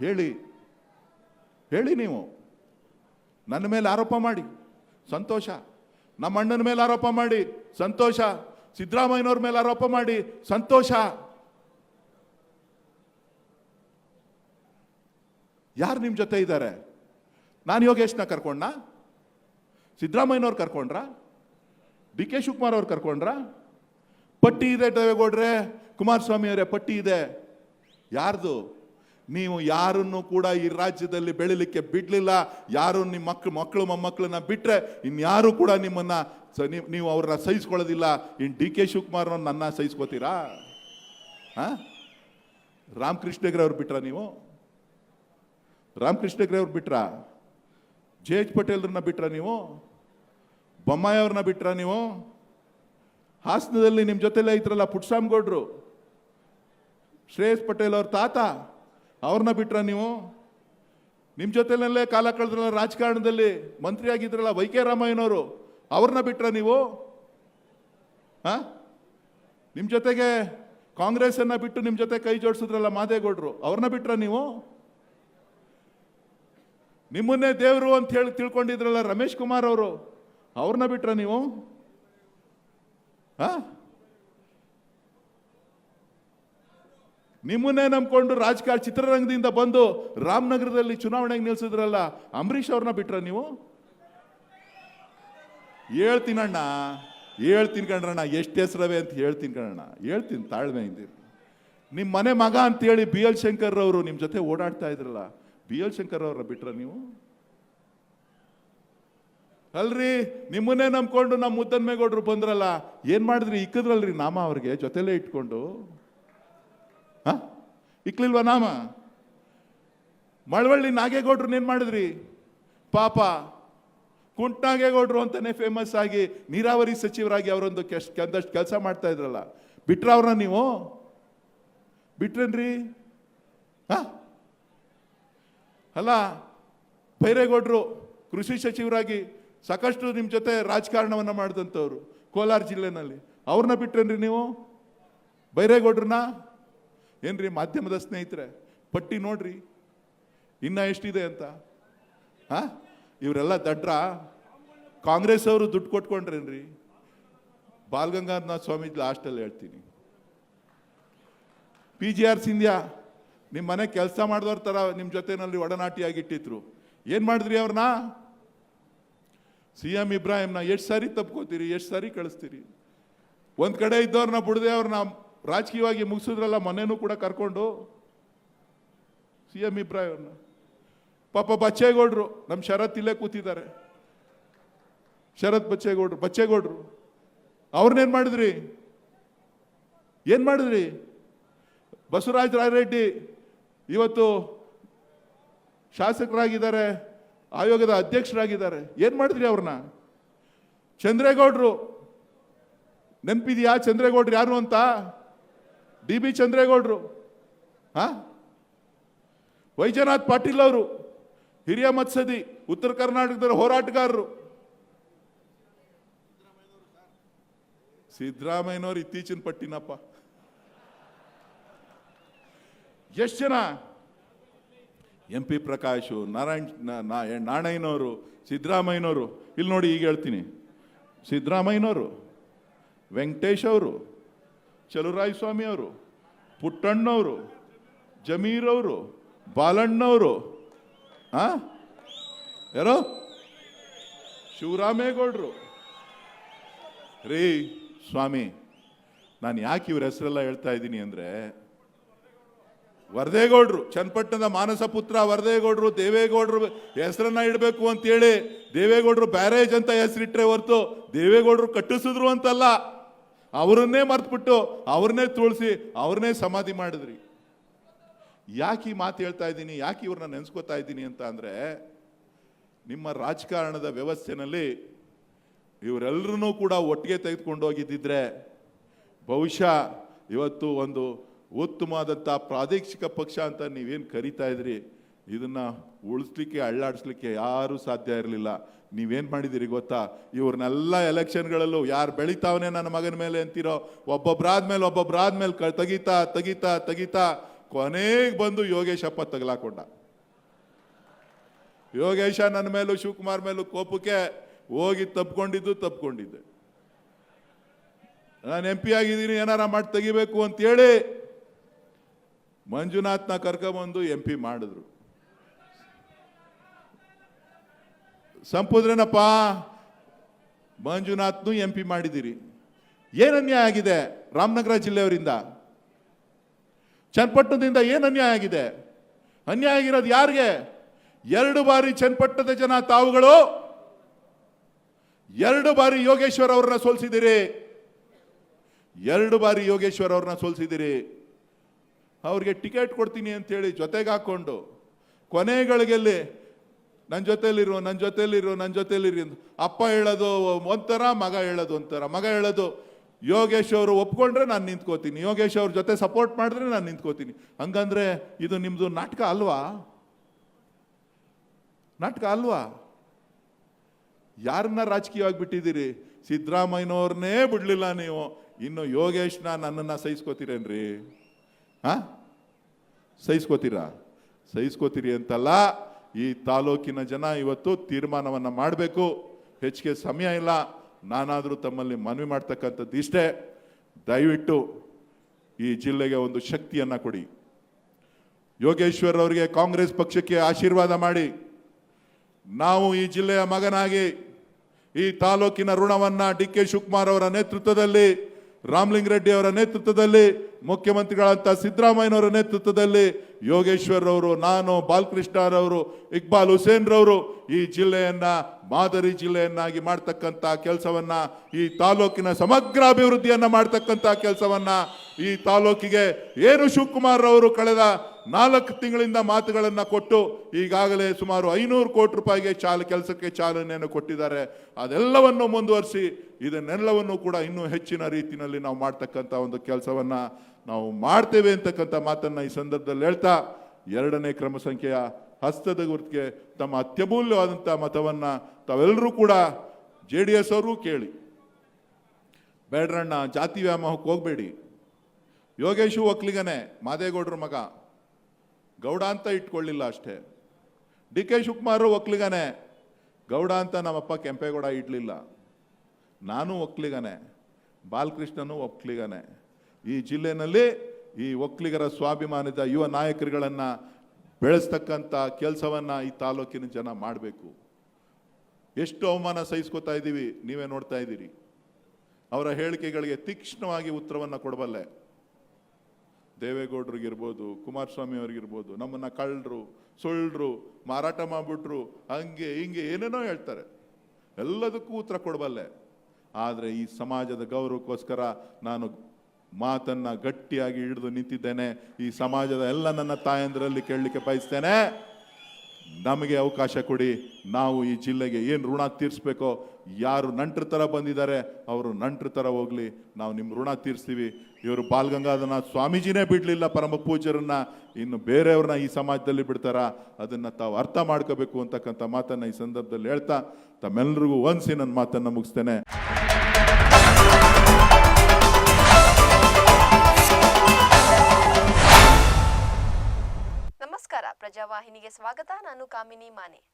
ಹೇಳಿ ಹೇಳಿ ನೀವು. ನನ್ನ ಮೇಲೆ ಆರೋಪ ಮಾಡಿ, ಸಂತೋಷ. ನಮ್ಮ ಅಣ್ಣನ ಮೇಲೆ ಆರೋಪ ಮಾಡಿ, ಸಂತೋಷ. ಸಿದ್ದರಾಮಯ್ಯನವ್ರ ಮೇಲೆ ಆರೋಪ ಮಾಡಿ, ಸಂತೋಷ. ಯಾರು ನಿಮ್ಮ ಜೊತೆ ಇದ್ದಾರೆ ನಾನು ಯೋಗೇಶ್ನ ಕರ್ಕೊಂಡ ಸಿದ್ದರಾಮಯ್ಯನವ್ರು ಕರ್ಕೊಂಡ್ರ? ಡಿ ಕೆ ಶಿವಕುಮಾರ್ ಅವ್ರು ಕರ್ಕೊಂಡ್ರ? ಪಟ್ಟಿ ಇದೆ, ದೇವೇಗೌಡ್ರೆ. ಕುಮಾರಸ್ವಾಮಿ ಅವರೇ, ಪಟ್ಟಿ ಇದೆ. ಯಾರ್ದು? ನೀವು ಯಾರನ್ನು ಕೂಡ ಈ ರಾಜ್ಯದಲ್ಲಿ ಬೆಳಿಲಿಕ್ಕೆ ಬಿಡಲಿಲ್ಲ, ಯಾರು ನಿಮ್ಮ ಮಕ್ಕಳು ಮಕ್ಕಳು ಮೊಮ್ಮಕ್ಕಳನ್ನ ಬಿಟ್ಟರೆ ಇನ್ಯಾರು ಕೂಡ ನಿಮ್ಮನ್ನ ನೀವು- ಅವ್ರನ್ನ ಸಹಿಸ್ಕೊಳ್ಳೋದಿಲ್ಲ. ಇನ್ ಡಿ ಕೆ ಶಿವಕುಮಾರ್ ನನ್ನ ಸಹಿಸ್ಕೋತೀರಾ? ಹಾಂ? ರಾಮಕೃಷ್ಣ ಹೆಗ್ಡೆ ಅವ್ರು ಬಿಟ್ರ ನೀವು? ರಾಮಕೃಷ್ಣ ಹೆಗ್ಡೆ ಅವ್ರು ಬಿಟ್ರಾ? ಜೆ ಎಚ್ ಪಟೇಲ್ರನ್ನ ಬಿಟ್ರ ನೀವು? ಬೊಮ್ಮಾಯಿ ಅವ್ರನ್ನ ಬಿಟ್ರ ನೀವು? ಹಾಸನದಲ್ಲಿ ನಿಮ್ಮ ಜೊತೆಲೇ ಇದ್ರಲ್ಲ ಪುಟ್ಸಾಮ್ಗೌಡ್ರು ಶ್ರೇಯಸ್ ಪಟೇಲ್ ಅವ್ರ ತಾತ? ಅವ್ರನ್ನ ಬಿಟ್ರ ನೀವು? ನಿಮ್ಮ ಜೊತೆಲಲ್ಲೇ ಕಾಲ ಕಳೆದ್ರಲ್ಲ ರಾಜಕಾರಣದಲ್ಲಿ ಮಂತ್ರಿ ಆಗಿದ್ರಲ್ಲ ವೈ ಕೆ ರಾಮಯ್ಯನವರು, ಅವ್ರನ್ನ ಬಿಟ್ರ ನೀವು? ಹಾ? ನಿಮ್ಮ ಜೊತೆಗೆ ಕಾಂಗ್ರೆಸ್ಸನ್ನು ಬಿಟ್ಟು ನಿಮ್ಮ ಜೊತೆ ಕೈ ಜೋಡಿಸಿದ್ರಲ್ಲ ಮಾದೇಗೌಡರು, ಅವ್ರನ್ನ ಬಿಟ್ರ ನೀವು? ನಿಮ್ಮನ್ನೇ ದೇವರು ಅಂತ ಹೇಳಿ ತಿಳ್ಕೊಂಡಿದ್ರಲ್ಲ ರಮೇಶ್ ಕುಮಾರ್ ಅವರು, ಅವ್ರನ್ನ ಬಿಟ್ರ ನೀವು? ಹಾ? ನಿಮ್ಮನ್ನೇ ನಂಬ್ಕೊಂಡು ರಾಜಕಾರಣ ಚಿತ್ರರಂಗದಿಂದ ಬಂದು ರಾಮನಗರದಲ್ಲಿ ಚುನಾವಣೆಗೆ ನಿಲ್ಸಿದ್ರಲ್ಲ, ಅಂಬರೀಷ್ ಅವ್ರನ್ನ ಬಿಟ್ರ ನೀವು? ಹೇಳ್ತೀನಣ್ಣ ಹೇಳ್ತೀನಿ ಕಣ್ರಣ್ಣ ಎಷ್ಟು ಹೆಸರವೆ ಅಂತ ಹೇಳ್ತೀನಿ ಕಣಣ್ಣ ಹೇಳ್ತೀನಿ ತಾಳ್ಮೆ ಇದ್ದೀರಿ ನಿಮ್ಮ ಮನೆ ಮಗ ಅಂತೇಳಿ ಬಿ ಎಲ್ ಶಂಕರ್ ಅವರು ನಿಮ್ಮ ಜೊತೆ ಓಡಾಡ್ತಾ ಇದ್ರಲ್ಲ, ಬಿ ಎಲ್ ಶಂಕರ್ ಅವ್ರನ್ನ ಬಿಟ್ರ ನೀವು? ಅಲ್ರಿ, ನಿಮ್ಮನ್ನೇ ನಂಬ್ಕೊಂಡು ನಮ್ಮ ಮುದ್ದನ್ಮೇಗೌಡರು ಬಂದ್ರಲ್ಲ, ಏನು ಮಾಡಿದ್ರಿ, ಇಕ್ಕದ್ರಲ್ರಿ ನಾಮ ಅವ್ರಿಗೆ, ಜೊತೆಲೇ ಇಟ್ಕೊಂಡು? ಹ? ಇಕ್ಲಿಲ್ವ ನಾಮ? ಮಳವಳ್ಳಿ ನಾಗೇಗೌಡ್ರು ಏನ್ ಮಾಡಿದ್ರಿ? ಪಾಪ ಕುಂಟ್ನಾಗೇಗೌಡ್ರು ಅಂತಾನೆ ಫೇಮಸ್ ಆಗಿ ನೀರಾವರಿ ಸಚಿವರಾಗಿ ಅವರೊಂದು ಕೆಂದಷ್ಟು ಕೆಲಸ ಮಾಡ್ತಾ ಇದ್ರಲ್ಲ. ಬಿಟ್ರ ಅವ್ರನ್ನ ನೀವು? ಬಿಟ್ರೇನ್ರಿ? ಹಾಂ? ಅಲ್ಲ ಬೈರೇಗೌಡರು ಕೃಷಿ ಸಚಿವರಾಗಿ ಸಾಕಷ್ಟು ನಿಮ್ಮ ಜೊತೆ ರಾಜಕಾರಣವನ್ನು ಮಾಡಿದಂಥವ್ರು ಕೋಲಾರ ಜಿಲ್ಲೆನಲ್ಲಿ. ಅವ್ರನ್ನ ಬಿಟ್ರೇನ್ರಿ ನೀವು? ಬೈರೇಗೌಡ್ರನ್ನ ಏನ್ರಿ ಮಾಧ್ಯಮದ ಸ್ನೇಹಿತರೆ? ಪಟ್ಟಿ ನೋಡ್ರಿ. ಇನ್ನ ಎಷ್ಟಿದೆ ಅಂತ? ಹಾ? ಇವರೆಲ್ಲ ದಡ್ರ. ಕಾಂಗ್ರೆಸ್ ಅವರು ದುಡ್ಡು ಕೊಟ್ಕೊಂಡ್ರೇನ್ರಿ? ಬಾಲ್ಗಂಗಾಧನಾಥ ಸ್ವಾಮೀಜಿ ಲಾಸ್ಟಲ್ಲಿ ಹೇಳ್ತೀನಿ. ಪಿ ಜಿ ಆರ್ ಸಿಂಧ್ಯಾ ನಿಮ್ಮ ಮನೆ ಕೆಲಸ ಮಾಡಿದವ್ರ ಥರ ನಿಮ್ಮ ಜೊತೆನಲ್ಲಿ ಒಡನಾಟಿಯಾಗಿಟ್ಟಿದ್ರು. ಏನು ಮಾಡಿದ್ರಿ ಅವ್ರನ್ನ ಸಿ ಎಂ ಇಬ್ರಾಹಿಂನ ಎಷ್ಟು ಸಾರಿ ತಪ್ಕೋತೀರಿ, ಎಷ್ಟು ಸಾರಿ ಕಳಿಸ್ತೀರಿ? ಒಂದು ಕಡೆ ಇದ್ದವ್ರನ್ನ ಬಿಡದೆ ಅವ್ರನ್ನ ರಾಜಕೀಯವಾಗಿ ಮುಗಿಸಿದ್ರಲ್ಲ ಮನೆಯೂ ಕೂಡ ಕರ್ಕೊಂಡು ಸಿ ಎಂ ಅವ್ರನ್ನ ಪಾಪ ಬಚ್ಚೇಗೌಡರು ನಮ್ಮ ಶರತ್ ಇಲ್ಲೇ ಕೂತಿದ್ದಾರೆ. ಶರತ್ ಬಚ್ಚೇಗೌಡರು ಬಚ್ಚೇಗೌಡರು, ಅವ್ರನ್ನೇನು ಮಾಡಿದ್ರಿ? ಏನು ಮಾಡಿದ್ರಿ? ಬಸವರಾಜ ರಾಯರೆಡ್ಡಿ ಇವತ್ತು ಶಾಸಕರಾಗಿದ್ದಾರೆ, ಆಯೋಗದ ಅಧ್ಯಕ್ಷರಾಗಿದ್ದಾರೆ. ಏನು ಮಾಡಿದ್ರಿ ಅವ್ರನ್ನ? ಚಂದ್ರೇಗೌಡರು, ನೆನಪಿದೆಯಾ ಚಂದ್ರೇಗೌಡ್ರು ಯಾರು ಅಂತ? ಡಿ ಬಿ ಚಂದ್ರೇಗೌಡರು. ಹಾ? ವೈಜನಾಥ್ ಪಾಟೀಲ್ ಅವರು, ಹಿರಿಯ ಮತ್ಸದಿ ಉತ್ತರ ಕರ್ನಾಟಕದ ಹೋರಾಟಗಾರರು. ಸಿದ್ದರಾಮಯ್ಯನವ್ರು ಇತ್ತೀಚಿನ ಪಟ್ಟಿನಪ್ಪ. ಎಷ್ಟು ಜನ? ಎಂ ಪಿ ಪ್ರಕಾಶು, ನಾರಾಯಣ್ ನಾಣಯ್ಯನವರು, ಸಿದ್ದರಾಮಯ್ಯನವರು. ಇಲ್ಲಿ ನೋಡಿ ಈಗ ಹೇಳ್ತೀನಿ. ಸಿದ್ದರಾಮಯ್ಯನವರು, ವೆಂಕಟೇಶ್ ಅವರು ಚಲುರಾಯ ಸ್ವಾಮಿ ಅವರು ಪುಟ್ಟಣ್ಣವರು ಜಮೀರ್ ಅವರು ಬಾಲಣ್ಣವರು, ಆ? ಯಾರೋ? ಶಿವರಾಮೇಗೌಡರು. ರೀ, ಸ್ವಾಮಿ, ನಾನು ಯಾಕೆ ಇವ್ರ ಹೆಸರೆಲ್ಲ ಹೇಳ್ತಾ ಇದ್ದೀನಿ ಅಂದರೆ, ವರದೇಗೌಡರು, ಚನ್ನಪಟ್ಟಣದ ಮಾನಸ ಪುತ್ರ ವರದೇಗೌಡರು, ದೇವೇಗೌಡರು ಹೆಸರನ್ನ ಇಡಬೇಕು ಅಂತೇಳಿ ದೇವೇಗೌಡರು ಬ್ಯಾರೇಜ್ ಅಂತ ಹೆಸರಿಟ್ರೆ ಹೊರತು ದೇವೇಗೌಡರು ಕಟ್ಟಿಸಿದ್ರು ಅಂತಲ್ಲ. ಅವರನ್ನೇ ಮರ್ತ್ಬಿಟ್ಟು ಅವ್ರನ್ನೇ ತುಳಿಸಿ ಅವ್ರನ್ನೇ ಸಮಾಧಿ ಮಾಡಿದ್ರಿ. ಯಾಕೆ ಈ ಮಾತು ಹೇಳ್ತಾ ಇದ್ದೀನಿ? ಯಾಕೆ ಇವ್ರನ್ನ ನೆನೆಸ್ಕೋತಾ ಇದ್ದೀನಿ ಅಂತ ಅಂದರೆ, ನಿಮ್ಮ ರಾಜಕಾರಣದ ವ್ಯವಸ್ಥೆನಲ್ಲಿ ಇವರೆಲ್ಲರೂ ಕೂಡ ಒಟ್ಟಿಗೆ ತೆಗೆದುಕೊಂಡು ಹೋಗಿದ್ದಿದ್ರೆ ಬಹುಶಃ ಇವತ್ತು ಒಂದು ಉತ್ತಮವಾದಂಥ ಪ್ರಾದೇಶಿಕ ಪಕ್ಷ ಅಂತ ನೀವೇನು ಕರಿತಾ ಇದ್ರಿ? ಇದನ್ನ ಉಳಿಸ್ಲಿಕ್ಕೆ, ಅಳ್ಳಾಡಿಸ್ಲಿಕ್ಕೆ ಯಾರೂ ಸಾಧ್ಯ ಇರಲಿಲ್ಲ. ನೀವೇನು ಮಾಡಿದಿರಿ ಗೊತ್ತಾ? ಇವ್ರನ್ನೆಲ್ಲ ಎಲೆಕ್ಷನ್ಗಳಲ್ಲೂ ಯಾರು ಬೆಳಿತಾವನೆ ನನ್ನ ಮಗನ ಮೇಲೆ ಅಂತೀರೋ? ಒಬ್ಬೊಬ್ರಾದ್ಮೇಲೆ ಒಬ್ಬೊಬ್ರಾದ್ಮೇಲೆ ಕ, ತೆಗಿತಾ ತೆಗಿತಾ ತೆಗಿತಾ ಕೊನೆಗೆ ಬಂದು ಯೋಗೇಶಪ್ಪ ತಗಲಾಕೊಂಡ. ಯೋಗೇಶ ನನ್ನ ಮೇಲೂ, ಶಿವಕುಮಾರ್ ಮೇಲೂ ಕೋಪಕ್ಕೆ ಹೋಗಿ ತಪ್ಕೊಂಡಿದ್ದು ತಪ್ಕೊಂಡಿದ್ದೆ. ನಾನು ಎಂ ಪಿ ಆಗಿದ್ದೀನಿ, ಏನಾರ ಮಾಡಿ ತೆಗಿಬೇಕು ಅಂತೇಳಿ ಮಂಜುನಾಥ್ನ ಕರ್ಕೊಂಬಂದು ಎಂ ಪಿ ಮಾಡಿದ್ರು. ಸಂಪುದ್ರೇನಪ್ಪ, ಮಂಜುನಾಥ್ನು ಎಂ ಪಿ ಮಾಡಿದ್ದೀರಿ. ಏನು ಅನ್ಯಾಯ ಆಗಿದೆ ರಾಮನಗರ ಜಿಲ್ಲೆಯವರಿಂದ? ಚನ್ನಪಟ್ಟಣದಿಂದ ಏನು ಅನ್ಯಾಯ ಆಗಿದೆ? ಅನ್ಯಾಯ ಆಗಿರೋದು ಯಾರಿಗೆ? ಎರಡು ಬಾರಿ ಚನ್ನಪಟ್ಟಣದ ಜನ ತಾವುಗಳು, ಎರಡು ಬಾರಿ ಯೋಗೇಶ್ವರ್ ಅವ್ರನ್ನ ಸೋಲಿಸಿದಿರಿ ಎರಡು ಬಾರಿ ಯೋಗೇಶ್ವರ್ ಅವ್ರನ್ನ ಸೋಲಿಸಿದಿರಿ ಅವ್ರಿಗೆ ಟಿಕೆಟ್ ಕೊಡ್ತೀನಿ ಅಂತೇಳಿ ಜೊತೆಗೆ ಹಾಕ್ಕೊಂಡು ಕೊನೆಗಳಿಗೆಲ್ಲಿ ನನ್ನ ಜೊತೆಲಿರು ನನ್ನ ಜೊತೆಯಲ್ಲಿರು ನನ್ನ ಜೊತೆಲಿರಿ ಅಪ್ಪ ಹೇಳೋದು ಒಂಥರ, ಮಗ ಹೇಳೋದು ಒಂಥರ. ಮಗ ಹೇಳೋದು, ಯೋಗೇಶ್ ಅವರು ಒಪ್ಕೊಂಡ್ರೆ ನಾನು ನಿಂತ್ಕೋತೀನಿ. ಯೋಗೇಶ್ ಅವ್ರ ಜೊತೆ ಸಪೋರ್ಟ್ ಮಾಡಿದ್ರೆ ನಾನು ನಿಂತ್ಕೋತೀನಿ. ಹಂಗಂದ್ರೆ ಇದು ನಿಮ್ಮದು ನಾಟಕ ಅಲ್ವಾ? ನಾಟಕ ಅಲ್ವಾ? ಯಾರನ್ನ ರಾಜಕೀಯವಾಗಿ ಬಿಟ್ಟಿದ್ದೀರಿ ಸಿದ್ದರಾಮಯ್ಯನವ್ರನ್ನೇ ಬಿಡಲಿಲ್ಲ ನೀವು. ಇನ್ನು ಯೋಗೇಶ್ನ ನನ್ನನ್ನ ಸಹಿಸ್ಕೋತೀರೇನ್ರಿ? ಹಾಂ ಸಹಿಸ್ಕೋತೀರಾ? ಸಹಿಸ್ಕೋತೀರಿ ಅಂತಲ್ಲ ಈ ತಾಲೂಕಿನ ಜನ ಇವತ್ತು ತೀರ್ಮಾನವನ್ನು ಮಾಡಬೇಕು. ಹೆಚ್ಚಿಗೆ ಸಮಯ ಇಲ್ಲ. ನಾನಾದರೂ ತಮ್ಮಲ್ಲಿ ಮನವಿ ಮಾಡ್ತಕ್ಕಂಥದ್ದು ಇಷ್ಟೇ. ದಯವಿಟ್ಟು ಈ ಜಿಲ್ಲೆಗೆ ಒಂದು ಶಕ್ತಿಯನ್ನು ಕೊಡಿ. ಯೋಗೇಶ್ವರ್ ಅವರಿಗೆ ಕಾಂಗ್ರೆಸ್ ಪಕ್ಷಕ್ಕೆ ಆಶೀರ್ವಾದ ಮಾಡಿ. ನಾವು ಈ ಜಿಲ್ಲೆಯ ಮಗನಾಗಿ ಈ ತಾಲೂಕಿನ ಋಣವನ್ನು ಡಿ ಕೆ ಶಿವಕುಮಾರ್ ಅವರ ನೇತೃತ್ವದಲ್ಲಿ ರಾಮಲಿಂಗ ರೆಡ್ಡಿ ಅವರ ನೇತೃತ್ವದಲ್ಲಿ ಮುಖ್ಯಮಂತ್ರಿಗಳಂತ ಸಿದ್ದರಾಮಯ್ಯನವರ ನೇತೃತ್ವದಲ್ಲಿ ಯೋಗೇಶ್ವರ್ ಅವರು ನಾನು ಬಾಲಕೃಷ್ಣರವರು, ಇಕ್ಬಾಲ್ ಹುಸೇನ್ರವರು ಈ ಜಿಲ್ಲೆಯನ್ನ, ಮಾದರಿ ಜಿಲ್ಲೆಯನ್ನಾಗಿ ಮಾಡ್ತಕ್ಕಂಥ ಕೆಲಸವನ್ನ, ಈ ತಾಲೂಕಿನ ಸಮಗ್ರ ಅಭಿವೃದ್ಧಿಯನ್ನ ಮಾಡ್ತಕ್ಕಂಥ ಕೆಲಸವನ್ನ ಈ ತಾಲೂಕಿಗೆ ಏನು ಶಿವಕುಮಾರ್ ಅವರು ಕಳೆದ ನಾಲ್ಕು ತಿಂಗಳಿಂದ ಮಾತುಗಳನ್ನು ಕೊಟ್ಟು ಈಗಾಗಲೇ ಸುಮಾರು ಐನೂರು ಕೋಟಿ ರೂಪಾಯಿಗೆ ಚಾಲ, ಕೆಲಸಕ್ಕೆ ಚಾಲನೆಯನ್ನು ಕೊಟ್ಟಿದ್ದಾರೆ. ಅದೆಲ್ಲವನ್ನು ಮುಂದುವರಿಸಿ ಇದನ್ನೆಲ್ಲವನ್ನು ಕೂಡ ಇನ್ನೂ ಹೆಚ್ಚಿನ ರೀತಿಯಲ್ಲಿ ನಾವು ಮಾಡ್ತಕ್ಕಂಥ ಒಂದು ಕೆಲಸವನ್ನ ನಾವು ಮಾಡ್ತೇವೆ ಅಂತಕ್ಕಂಥ ಮಾತನ್ನ ಈ ಸಂದರ್ಭದಲ್ಲಿ ಹೇಳ್ತಾ, ಎರಡನೇ ಕ್ರಮ ಸಂಖ್ಯೆಯ ಹಸ್ತದ ಗುರುತಿಗೆ ತಮ್ಮ ಅತ್ಯಮೂಲ್ಯವಾದಂಥ ಮತವನ್ನ ತಾವೆಲ್ಲರೂ ಕೂಡ ಜೆ ಡಿ ಎಸ್ ಅವರು ಕೇಳಿ. ಬೇಡ್ರಣ್ಣ, ಜಾತಿ ವ್ಯಾಮೋಹಕ್ಕೆ ಹೋಗ್ಬೇಡಿ. ಯೋಗೇಶು ಒಕ್ಲಿಗನೆ, ಮಾದೇಗೌಡ್ರ ಮಗ. ಗೌಡ ಅಂತ ಇಟ್ಕೊಳ್ಳಿಲ್ಲ ಅಷ್ಟೇ. ಡಿ ಕೆ ಶಿವಕುಮಾರ್ ಒಕ್ಲಿಗನೆ, ಗೌಡ ಅಂತ ನಮ್ಮಪ್ಪ ಕೆಂಪೇಗೌಡ ಇಡಲಿಲ್ಲ ನಾನು ಒಕ್ಲಿಗನೆ, ಬಾಲಕೃಷ್ಣನು ಒಕ್ಲಿಗನೆ. ಈ ಜಿಲ್ಲೆಯಲ್ಲಿ ಈ ಒಕ್ಕಲಿಗರ ಸ್ವಾಭಿಮಾನದ ಯುವ ನಾಯಕರುಗಳನ್ನು ಬೆಳೆಸ್ತಕ್ಕಂಥ ಕೆಲಸವನ್ನ ಈ ತಾಲೂಕಿನ ಜನ ಮಾಡಬೇಕು. ಎಷ್ಟು ಅವಮಾನ ಸಹಿಸ್ಕೋತಾ ಇದ್ದೀವಿ, ನೀವೇ ನೋಡ್ತಾ ಇದ್ದೀರಿ. ಅವರ ಹೇಳಿಕೆಗಳಿಗೆ ತೀಕ್ಷ್ಣವಾಗಿ ಉತ್ತರವನ್ನು ಕೊಡಬಲ್ಲೆ. ದೇವೇಗೌಡರಿಗಿರ್ಬೋದು ಕುಮಾರಸ್ವಾಮಿ ಅವ್ರಿಗಿರ್ಬೋದು ನಮ್ಮನ್ನ ಕಳ್ಳರು ಸುಳ್ಳರು ಮಾರಾಟ ಮಾಡಿಬಿಟ್ರು, ಹಂಗೆ ಹಿಂಗೆ ಏನೇನೋ ಹೇಳ್ತಾರೆ. ಎಲ್ಲದಕ್ಕೂ ಉತ್ತರ ಕೊಡಬಲ್ಲೆ. ಆದರೆ ಈ ಸಮಾಜದ ಗೌರವಕ್ಕೋಸ್ಕರ ನಾನು ಮಾತನ್ನ ಗಟ್ಟಿಯಾಗಿ ಹಿಡಿದು ನಿಂತಿದ್ದೇನೆ. ಈ ಸಮಾಜದ ಎಲ್ಲ ನನ್ನ ತಾಯಂದರಲ್ಲಿ ಕೇಳಲಿಕ್ಕೆ ಬಯಸ್ತೇನೆ. ನಮಗೆ ಅವಕಾಶ ಕೊಡಿ. ನಾವು ಈ ಜಿಲ್ಲೆಗೆ ಏನು ಋಣ ತೀರಿಸ್ಬೇಕೋ, ಯಾರು ನಂಟ್ರ ಥರ ಬಂದಿದ್ದಾರೆ, ಅವರು ನಂಟ್ರ ಥರ ಹೋಗಲಿ. ನಾವು ನಿಮ್ಮ ಋಣ ತೀರಿಸ್ತೀವಿ. ಇವರು ಬಾಲ್ಗಂಗಾಧರನಾಥ್ ಸ್ವಾಮೀಜಿನೇ ಬಿಡಲಿಲ್ಲ, ಪರಮ ಪೂಜ್ಯರನ್ನ. ಇನ್ನು ಬೇರೆಯವ್ರನ್ನ ಈ ಸಮಾಜದಲ್ಲಿ ಬಿಡ್ತಾರ? ಅದನ್ನು ತಾವು ಅರ್ಥ ಮಾಡ್ಕೋಬೇಕು ಅಂತಕ್ಕಂಥ ಮಾತನ್ನು ಈ ಸಂದರ್ಭದಲ್ಲಿ ಹೇಳ್ತಾ ತಮ್ಮೆಲ್ಲರಿಗೂ ಒಂದ್ಸಿ ನನ್ನ ಮಾತನ್ನು ಮುಗಿಸ್ತೇನೆ. ಪ್ರಜಾವಾಹಿನಿಗೆ ಸ್ವಾಗತ. ನಾನು ಕಾಮಿನಿ ಮಾನೆ.